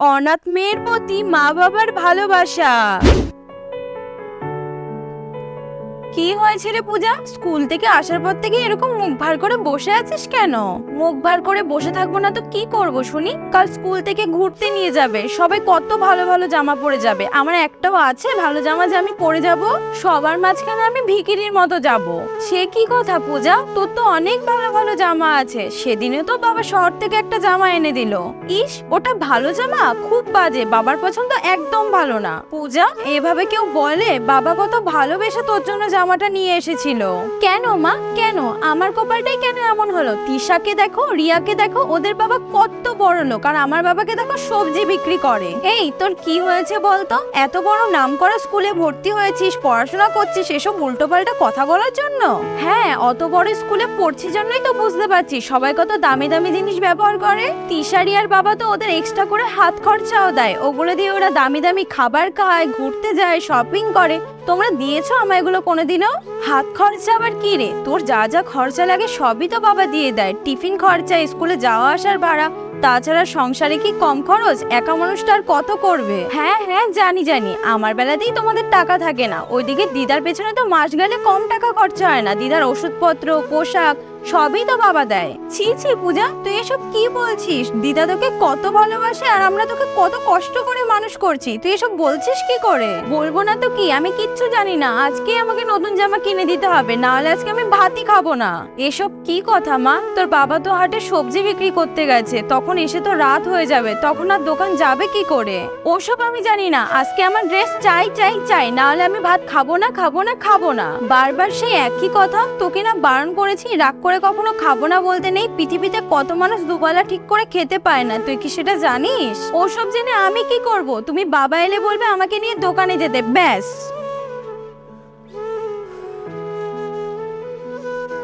অনাথ মেয়ের প্রতি মা বাবার ভালোবাসা। কি হয়েছে রে পূজা? স্কুল থেকে আসার পর থেকে এরকম মুখ ভার করে বসে আছিস কেন? মুখ ভার করে বসে থাকব না তো কি করব শুনি? কাল স্কুল থেকে ঘুরতে নিয়ে যাবে। সবাই কত ভালো ভালো জামা পরে যাবে। আমার একটাও আছে, ভালো জামা যে আমি পরে যাব, সবার মাঝখানে আমি ভিকিরির মতো যাব। সে কি কথা পূজা? তোর তো অনেক ভালো ভালো জামা আছে। সেদিনে তো বাবা শহর থেকে একটা জামা এনে দিল। ইস, ওটা ভালো জামা? খুব বাজে। বাবার পছন্দ একদম ভালো না। পূজা, এভাবে কেউ বলে, বাবা কত ভালোবেসে তোর জন্য জামাটা নিয়ে এসেছিল। কেন মা? কেন? আমার কপালটাই কেন এমন হলো? তিশাকে দেখো রিয়াকে দেখো ওদের বাবা কত বড় লোক। আর আমার বাবাকে দেখো সবজি বিক্রি করে। এই তোর কি হয়েছে বলতো? এত বড় নাম করা স্কুলে ভর্তি হয়েছিস পড়াশোনা করছিস এসব উল্টোপাল্টা কথা বলার জন্য? হ্যাঁ অত বড় স্কুলে পড়ছি জন্যই তো বুঝতে পারছি। সবাই কত দামি দামি জিনিস ব্যবহার করে। তিশারি আর বাবা তো ওদের এক্সট্রা করে হাত খরচাও দেয়। ওগুলো দিয়ে ওরা দামি দামি খাবার খায় ঘুরতে যায় শপিং করে। তোমরা দিয়েছ আমায় এগুলো কোনোদিনও? হাত খরচা আবার কি রে? তোর যা যা খরচা লাগে সবই তো বাবা দিয়ে দেয়। টিফিন খরচা, স্কুলে যাওয়া আসার ভাড়া, তাছাড়া সংসারে কি কম খরচ? একা মানুষটা আর কত করবে? হ্যাঁ হ্যাঁ জানি জানি। আমার বেলাতেই তোমাদের টাকা থাকে না। ওইদিকে দিদার পেছনে তো মাস গেলে কম টাকা খরচা হয় না। দিদার ওষুধপত্র, পোশাক সবই তো বাবা দেয়। ছি ছি, পূজা, তুই এসব কি বলছিস? দিদা তোকে কত ভালোবাসে আর আমরা তোকে কত কষ্ট করে মানুষ করছি। তুই এসব বলছিস কি করে? বলব না তো কি? আমি কিচ্ছু জানি না। আজকে আমাকে নতুন জামা কিনে দিতে হবে না হলে আজকে আমি ভাতই খাব না। এসব কি কথা, মা? তোর বাবা তো হাটে সবজি বিক্রি করতে গেছে। তখন এসে তো রাত হয়ে যাবে। তখন আর দোকান যাবে কি করে? ওসব আমি জানি না। আজকে আমার ড্রেস চাই চাই চাই। না হলে আমি ভাত খাব না খাব না খাব না। বারবার সেই একই কথা? তোকে না বারণ করেছি, রাগ করে কখনো খাব না বলতে নেই, পৃথিবীতে কত মানুষ দুবেলা ঠিক করে খেতে পায় না, তুই কি সেটা জানিস? ওসব জেনে আমি কি করব? তুমি বাবা এলে বলবে আমাকে নিয়ে দোকানে যেতে, ব্যাস।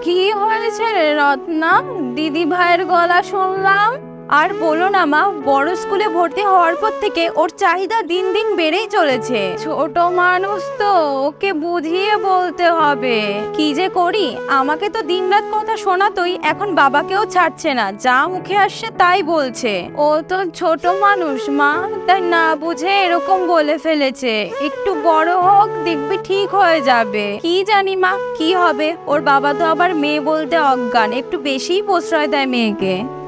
কি হয়েছে রত্না? দিদি ভাইয়ের গলা শুনলাম। আর বলো না মা, বড় স্কুলে ভর্তি হওয়ার পর থেকে ওর চাহিদা দিন দিন বেড়েই চলেছে। ছোট মানুষ তো, ওকে বুঝিয়ে বলতে হবে। কি যে করি, আমাকে তো দিনরাত কথা শোনাতই এখন বাবাকেও ছাড়ছে না, যা মুখে আসছে তাই বলছে। ও তো ছোট মানুষ মা, তাই না বুঝে এরকম বলে ফেলেছে। একটু বড় হোক, দেখবি ঠিক হয়ে যাবে। কি জানি মা, কি হবে? ওর বাবা তো আবার মেয়ে বলতে অজ্ঞান, একটু বেশিই প্রশ্রয় দেয় মেয়েকে।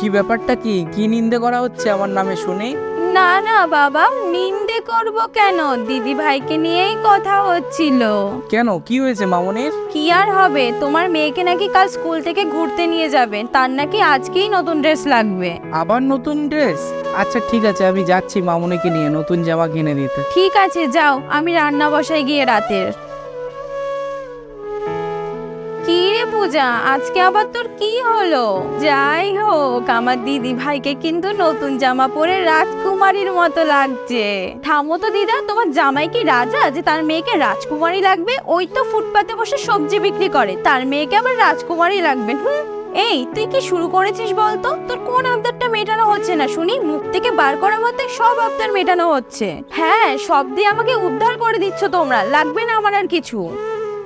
কি ব্যাপারটা কি? কি নিন্দে করা হচ্ছে আমার নামে শুনে না না বাবা নিন্দে করব কেন? দিদি ভাইকে নিয়েই কথা হচ্ছিল। কেন? কি হয়েছে মামনের? কি আর হবে? তোমার মেয়েকে নাকি কাল স্কুল থেকে ঘুরতে নিয়ে যাবে। তার নাকি আজকেই নতুন ড্রেস লাগবে। আবার নতুন ড্রেস? আচ্ছা ঠিক আছে আমি যাচ্ছি মামনিকে নিয়ে নতুন জামা কিনে দিতে। ঠিক আছে যাও। আমি রান্না বসাই গিয়ে রাতের। পূজা, আজকে আবার তোর কি হলো? যাই হোক, আমার দিদি ভাইকে কিন্তু নতুন জামা পরে রাজকুমারীর মতো লাগছে। থামো তো দিদা, তোমার জামাই কি রাজা? যে তার মেয়েকে রাজকুমারী লাগবে, ওই তো ফুটপাতে বসে সবজি বিক্রি করে। তার মেয়েকে আবার রাজকুমারী লাগবে, হুম? এই, তুই কি শুরু করেছিস বলতো? তোর কোন আবদারটা মেটানো হচ্ছে না, শুনি? মুখ থেকে বার করার মধ্যে সব আবদার মেটানো হচ্ছে। হ্যাঁ সব দিয়ে আমাকে উদ্ধার করে দিচ্ছ তোমরা, লাগবে না আমার আর কিছু।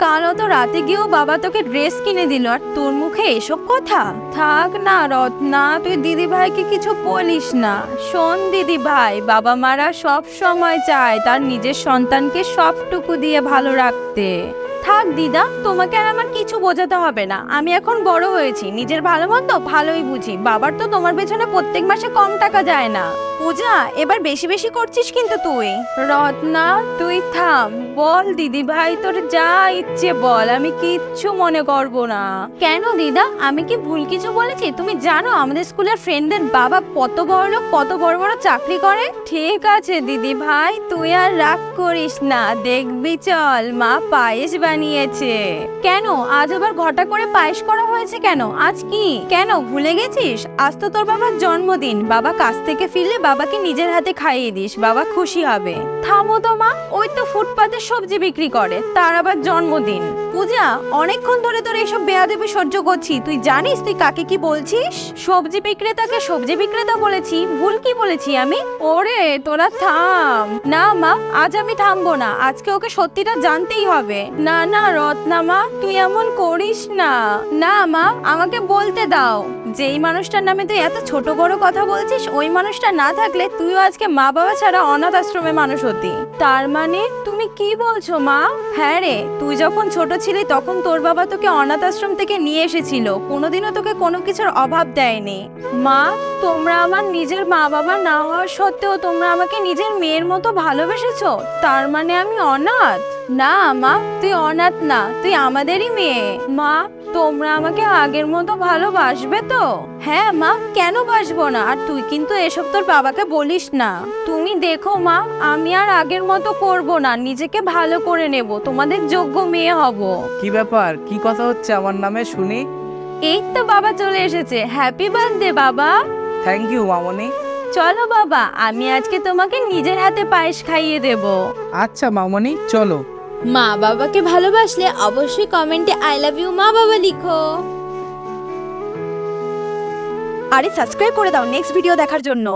কালও তো রাতে গিয়েও বাবা তোকে ড্রেস কিনে দিল, আর তোর মুখে এসব কথা? থাক না রত্না তুই দিদি ভাইকে কিছু বলিস না। শোন দিদি ভাই বাবা মারা সব সময় চায় তার নিজের সন্তানকে সবটুকু দিয়ে ভালো রাখতে। থাক দিদা, তোমাকে আর আমার কিছু বোঝাতে হবে না। আমি এখন বড় হয়েছি, নিজের ভালো মন্দ ভালোই বুঝি। বাবার তো তোমার পেছনে প্রত্যেক মাসে কম টাকা যায় না। পূজা এবার বেশি বেশি করছিস কিন্তু তুই। রত্না তুই থাম। বল দিদি ভাই তোর যা ইচ্ছে বল আমি কিচ্ছু মনে করব না। কেন দিদা? আমি কি ভুল কিছু বলেছি? তুমি জানো আমাদের স্কুলের ফ্রেন্ডদের বাবা কত বড় লোক কত বড় বড় চাকরি করে? ঠিক আছে দিদি ভাই তুই আর রাগ করিস না। দেখবি চল মা পায়েস বানিয়েছে। কেন? আজ আবার ঘটা করে পায়েস করা হয়েছে কেন? আজ কি? কেন? ভুলে গেছিস? আজ তো তোর বাবার জন্মদিন। বাবা কাজ থেকে ফিরলে বাবাকে নিজের হাতে খাইয়ে দিস, বাবা খুশি হবে। থামো তো মা, ওই তো ফুটপাতে সবজি বিক্রি করে, তার আবার জন্মদিন। পূজা, অনেকক্ষণ ধরে তোর এসব বেয়াদেবি সহ্য করছি। তুই জানিস তুই কাকে কি বলছিস? সবজি বিক্রেতাকে সবজি বিক্রেতা বলেছি। ভুল কি বলেছি আমি? ওরে, তোরা থাম। না মা, আজ আমি থামবো না। আজকে ওকে সত্যিটা জানতেই হবে। না না, রত্না মা, তুই এমন করিস না। না মা, আমাকে বলতে দাও। যেই মানুষটার নামে তুই এত ছোট বড় কথা বলছিস, ওই মানুষটা না থাকলে তুইও আজকে মা বাবা ছাড়া অনাথ আশ্রমে মানুষ হতি। তার মানে তুমি কি বলছো মা? হ্যাঁ রে, তুই যখন ছোট ছিলি তখন তোর বাবা তোকে অনাথ আশ্রম থেকে নিয়ে এসেছিল। কোনোদিনও তোকে কোনো কিছুর অভাব দেয়নি। মা, তোমরা আমার নিজের মা বাবা না হওয়া সত্ত্বেও তোমরা আমাকে নিজের মেয়ের মতো ভালোবেসেছো? তার মানে আমি অনাথ? না মা তুই অনাথ না তুই আমাদেরই মেয়ে। মা তোমরা আমাকে আগের মতো ভালোবাসবে তো? হ্যাঁ মা কেন বাসবো না? আর তুই কিন্তু এসব তোর বাবাকে বলিস না। তুমি দেখো মা আমি আর আগের মতো করব না নিজেকে ভালো করে নেব তোমাদের যোগ্য মেয়ে হব। কি ব্যাপার? কি কথা হচ্ছে আমার নামে শুনি? এই তো বাবা চলে এসেছে। হ্যাপি বার্থডে বাবা। থ্যাংক ইউ মামনি। চলো বাবা আমি আজকে তোমাকে নিজের হাতে পায়েস খাইয়ে দেব। আচ্ছা মামনি চলো। মা বাবাকে ভালোবাসলে অবশ্যই কমেন্টে আই লাভ ইউ মা বাবা লিখো। আরে সাবস্ক্রাইব করে দাও নেক্সট ভিডিও দেখার জন্য।